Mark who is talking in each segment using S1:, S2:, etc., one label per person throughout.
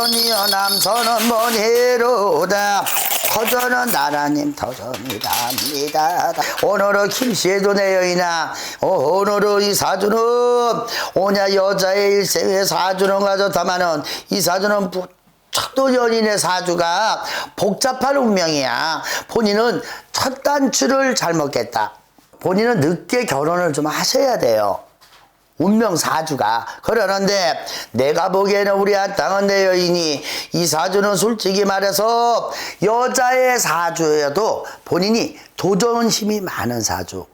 S1: 조선이여 남선은 먼해로다 터전은 나라님 터전이답니다 오늘은 김씨에도 내 여인아 오늘은 이 사주는 오냐 여자의 일생에 사주는 가졌다마는 이 사주는 부- 첫도 연인의 사주가 복잡한 운명이야. 본인은 첫 단추를 잘 먹겠다. 본인은 늦게 결혼을 좀 하셔야 돼요. 운명 사주가. 그러는데 내가 보기에는 우리 한 땅은 내 여인이 이 사주는 솔직히 말해서 여자의 사주여도 본인이 도전심이 많은 사주.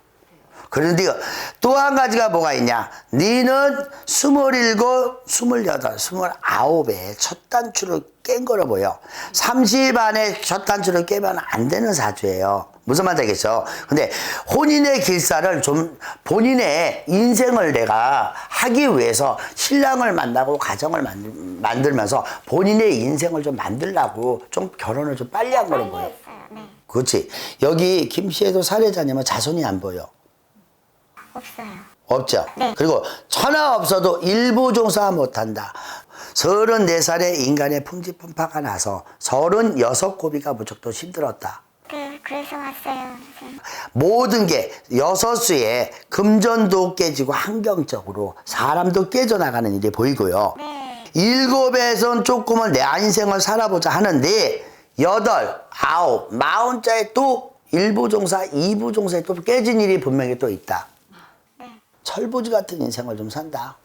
S1: 그런데 또 한 가지가 뭐가 있냐? 니는 스물일곱 스물여덟 스물아홉에 첫 단추를 깬 거로 보여. 30 안에 첫 단추를 깨면 안 되는 사주예요 무슨 말인지 알겠죠? 근데 혼인의 길사를 좀 본인의 인생을 내가 하기 위해서 신랑을 만나고 가정을 만들, 만들 면서 본인의 인생을 좀 만들라고 좀 결혼을 좀 빨리 한 거로 보여.
S2: 네.
S1: 그렇지. 여기 김씨에도 사례자님은 자손이 안 보여.
S2: 없어요.
S1: 없죠?
S2: 네.
S1: 그리고 천하 없어도 일부 종사 못한다. 34살에 인간의 풍지풍파가 나서 36고비가 무척 또 힘들었다.
S2: 그, 그래서 왔어요. 선생님.
S1: 모든 게 여섯 수에 금전도 깨지고 환경적으로 사람도 깨져나가는 일이 보이고요.
S2: 네.
S1: 일곱에선 조금은 내 인생을 살아보자 하는데 여덟, 아홉, 마흔자에 또 일부 종사, 이부 종사에 또 깨진 일이 분명히 또 있다.
S2: 네.
S1: 철부지 같은 인생을 좀 산다.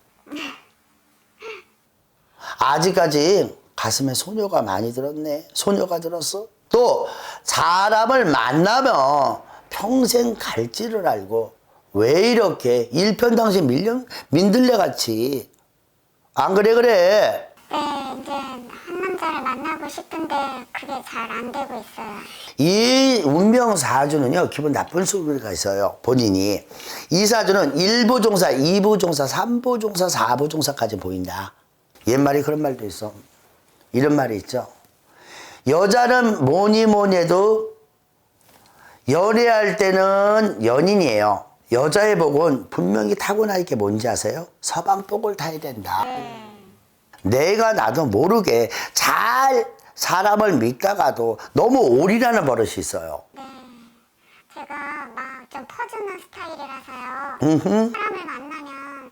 S1: 아직까지 가슴에 소녀가 많이 들었네. 소녀가 들었어. 또 사람을 만나면 평생 갈지를 알고 왜 이렇게 일편당신 밀려 민들레 같이. 안 그래 그래.
S2: 네, 이제 한 남자를 만나고 싶은데 그게 잘 안 되고 있어요.
S1: 이 운명 사주는요 기분 나쁜 소리가 있어요 본인이. 이 사주는 1부 종사, 2부 종사, 3부 종사, 4부 종사까지 보인다. 옛말에 그런 말도 있어. 이런 말이 있죠 여자는 뭐니 뭐니 해도 연애할 때는 연인이에요 여자의 복은 분명히 타고나 있게 뭔지 아세요? 서방복을 타야 된다 내가 나도 모르게 잘 사람을 믿다가도 너무 올인하는 버릇이 있어요.
S2: 네. 제가 막 좀 퍼주는 스타일이라서요.
S1: 음흠.
S2: 사람을 만나면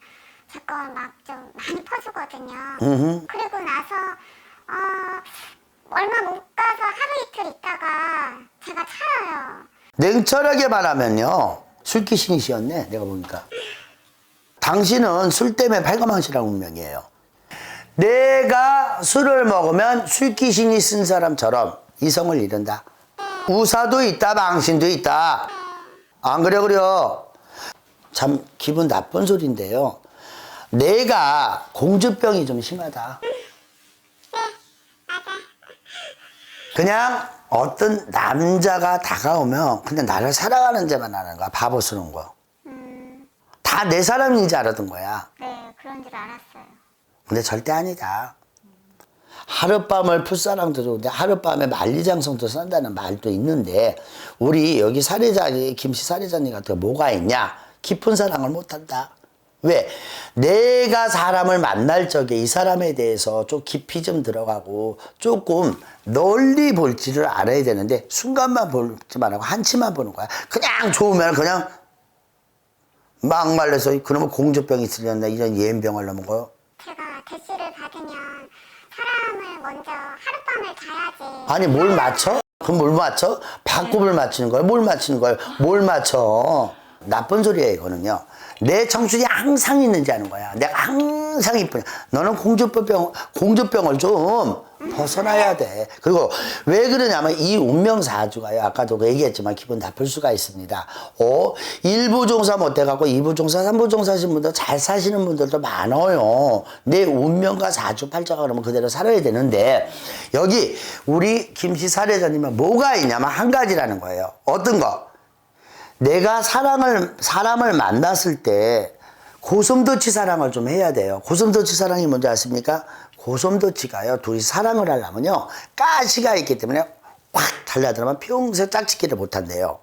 S2: 자꾸 막 좀 많이 퍼주거든요.
S1: 음흠.
S2: 그리고 나서 어, 얼마 못 가서 하루 이틀 있다가 제가 차요.
S1: 냉철하게 말하면요. 술귀신이시였네, 내가 보니까. 당신은 술 때문에 팔가망신한 운명이에요. 내가 술을 먹으면 술귀신이 쓴 사람처럼 이성을 잃는다. 우사도 있다, 망신도 있다. 안 그래, 그래요? 참 기분 나쁜 소리인데요. 내가 공주병이 좀 심하다. 그냥 어떤 남자가 다가오면 그냥 나를 사랑하는 자만 하는 거야. 바보스러운 거. 다내 사람인 줄 알았던 거야.
S2: 네, 그런 줄 알았어요.
S1: 근데 절대 아니다. 하룻밤을 풋사랑도 좋은데 하룻밤에 만리장성도 산다는 말도 있는데 우리 여기 사례자 김씨 사례자님 같은 거 뭐가 있냐? 깊은 사랑을 못한다. 왜? 내가 사람을 만날 적에 이 사람에 대해서 좀 깊이 좀 들어가고 조금 널리 볼지를 알아야 되는데 순간만 볼지 말고 한치만 보는 거야. 그냥 좋으면 그냥 막 말려서 그러면 공주병이 있으려나 이런 예민병을 넘은 거
S2: 제가 대시를 받으면 사람을 먼저 하룻밤을 자야지.
S1: 아니 뭘 맞춰? 그럼 뭘 맞춰? 밥굽을 맞추는 거야? 뭘 맞추는 거야? 뭘 맞춰? 나쁜 소리야 이거는요. 내 청춘이 항상 있는지 아는 거야. 내가 항상 이쁘냐. 너는 공주병 공주병을 좀 벗어나야 돼. 그리고 왜 그러냐면 이 운명 사주가요. 아까도 얘기했지만 기분 나쁠 수가 있습니다. 어, 일부 종사 못해갖고 이부 종사, 삼부 종사 하신 분들 잘 사시는 분들도 많아요. 내 운명과 사주 팔자가 그러면 그대로 살아야 되는데 여기 우리 김씨 사례자님은 뭐가 있냐면 한 가지라는 거예요. 어떤 거? 내가 사랑을 사람을 만났을 때 고슴도치 사랑을 좀 해야 돼요. 고슴도치 사랑이 뭔지 아십니까? 고슴도치가요. 둘이 사랑을 하려면요. 가시가 있기 때문에 확 달려들면 평생 짝짓기를 못 한대요.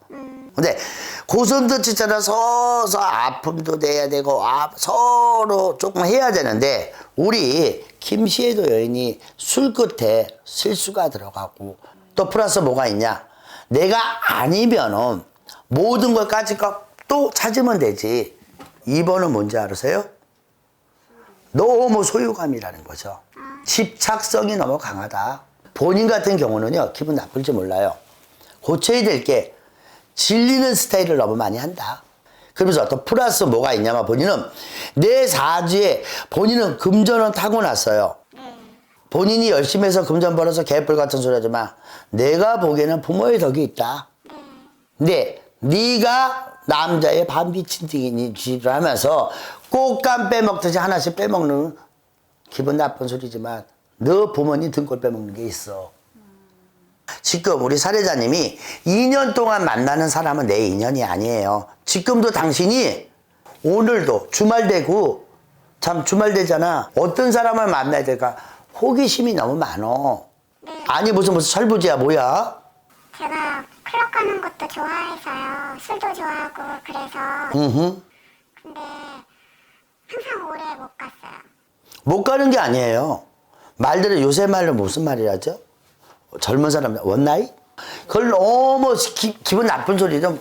S1: 근데 고슴도치처럼 서서 아픔도 내야 되고 아, 서로 조금 해야 되는데 우리 김시애도 여인이 술 끝에 실수가 들어가고 또 플러스 뭐가 있냐? 내가 아니면은 모든 걸 까짓거 또 찾으면 되지. 2번은 뭔지 아세요? 너무 소유감이라는 거죠. 집착성이 너무 강하다. 본인 같은 경우는요, 기분 나쁠지 몰라요. 고쳐야 될 게 질리는 스타일을 너무 많이 한다. 그러면서 또 플러스 뭐가 있냐면 본인은 내 사주에 본인은 금전은 타고났어요. 본인이 열심히 해서 금전 벌어서 개뿔 같은 소리 하지 마. 내가 보기에는 부모의 덕이 있다. 근데 네가 남자의 반 미친 듯이를 하면서 꽃감 빼먹듯이 하나씩 빼먹는 기분 나쁜 소리지만 너 부모님 등골 빼먹는 게 있어. 지금 우리 사례자님이 2년 동안 만나는 사람은 내 인연이 아니에요. 지금도 당신이 오늘도 주말 되고 참 주말 되잖아. 어떤 사람을 만나야 될까? 호기심이 너무 많어. 아니 무슨 무슨 설부지야 뭐야?
S2: 제가 클럽 가는 것도 좋아해서요. 술도 좋아하고 그래서
S1: 음흠.
S2: 근데 항상 오래 못 갔어요.
S1: 못 가는 게 아니에요. 말들은 요새 말로 무슨 말이라죠? 젊은 사람 원나이? 그걸 너무 기, 기분 나쁜 소리 좀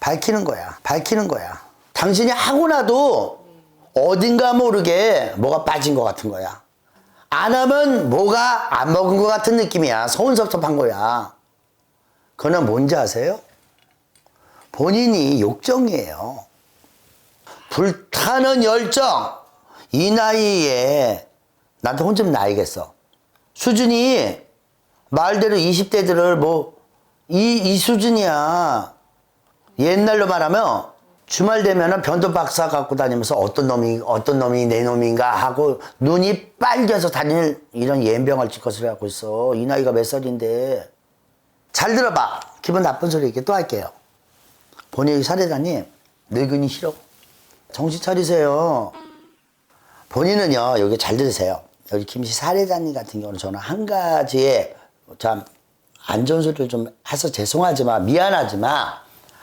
S1: 밝히는 거야. 밝히는 거야. 당신이 하고 나도 어딘가 모르게 뭐가 빠진 것 같은 거야. 안 하면 뭐가 안 먹은 것 같은 느낌이야. 서운섭섭한 거야. 그거는 뭔지 아세요? 본인이 욕정이에요. 불타는 열정. 이 나이에 나한테 혼자 나이겠어. 수준이 말대로 20대들을 뭐, 이, 이 수준이야. 옛날로 말하면 주말 되면은 변도 박사 갖고 다니면서 어떤 놈이, 어떤 놈이 내 놈인가 하고 눈이 빨개서 다닐 이런 예병을 짓것을 하고 있어. 이 나이가 몇 살인데. 잘 들어봐. 기분 나쁜 소리 이렇게 또 할게요. 본인이 사례자님, 늙은이 싫어. 정신 차리세요. 본인은요, 여기 잘 들으세요. 여기 김씨 사례자님 같은 경우는 저는 한 가지에 참안 좋은 소리를 좀 해서 죄송하지만 미안하지만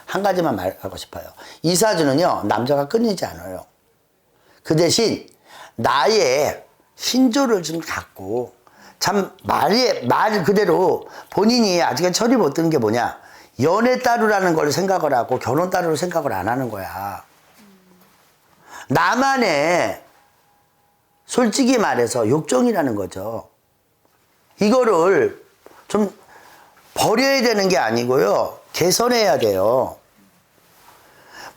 S1: 한 가지만 말하고 싶어요. 이 사주는요, 남자가 끊이지 않아요. 그 대신 나의 신조를 좀 갖고 참 말이 말 그대로 본인이 아직은 철이 못 드는 게 뭐냐 연애 따루라는 걸 생각을 하고 결혼 따루를 생각을 안 하는 거야. 나만의 솔직히 말해서 욕정이라는 거죠. 이거를 좀 버려야 되는 게 아니고요. 개선해야 돼요.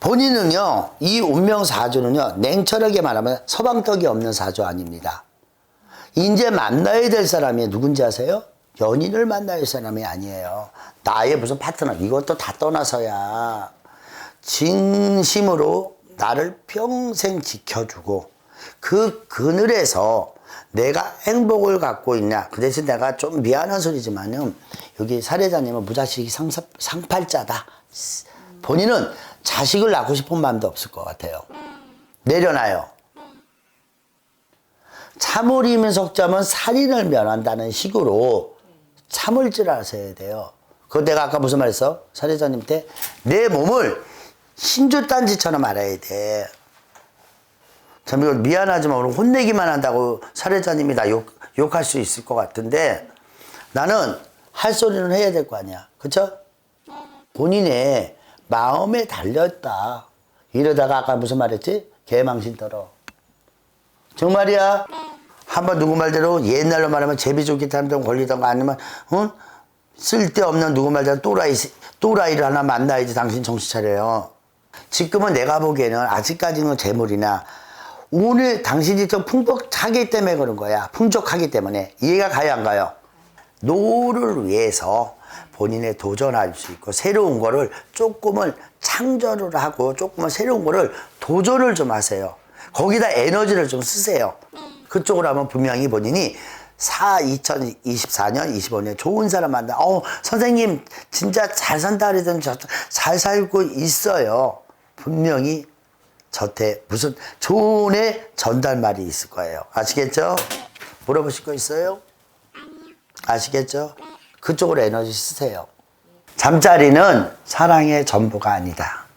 S1: 본인은요, 이 운명 사주는요, 냉철하게 말하면 서방떡이 없는 사주 아닙니다. 이제 만나야 될 사람이 누군지 아세요? 연인을 만나야 할 사람이 아니에요. 나의 무슨 파트너, 이것도 다 떠나서야. 진심으로 나를 평생 지켜주고 그 그늘에서 내가 행복을 갖고 있냐. 그 대신 내가 좀 미안한 소리지만은 여기 사례자님은 무자식이 상, 상팔자다. 본인은 자식을 낳고 싶은 마음도 없을 것 같아요. 내려놔요. 참으리면 속자면 살인을 면한다는 식으로 참을 줄 아셔야 돼요. 그거 내가 아까 무슨 말 했어? 사례자님한테 내 몸을 신주단지처럼 알아야 돼. 참 이거 미안하지만 오늘 혼내기만 한다고 사례자님이 나 욕, 욕할 수 있을 것 같은데 나는 할 소리는 해야 될 거 아니야. 그쵸? 본인의 마음에 달렸다. 이러다가 아까 무슨 말 했지? 개망신 떨어. 정말이야? 한번 누구 말대로 옛날로 말하면 제비 좋기 타는 걸리던가 아니면 어? 쓸데없는 누구 말대로 또라이 또라이를 하나 만나야지 당신 정신 차려요. 지금은 내가 보기에는 아직까지는 재물이나 오늘 당신이 좀 풍족하기 때문에 그런 거야. 풍족하기 때문에 이해가 가요 안 가요? 노를 위해서 본인의 도전할 수 있고 새로운 거를 조금은 창조를 하고 조금은 새로운 거를 도전을 좀 하세요. 거기다 에너지를 좀 쓰세요. 그쪽으로 하면 분명히 본인이 4, 2024년, 25년 좋은 사람 만나. 어, 선생님 진짜 잘 산다 그러더니 저- 잘 살고 있어요. 분명히 저한테 무슨 좋은 애 전달말이 있을 거예요. 아시겠죠? 물어보실 거 있어요? 아시겠죠? 그쪽으로 에너지 쓰세요. 잠자리는 사랑의 전부가 아니다.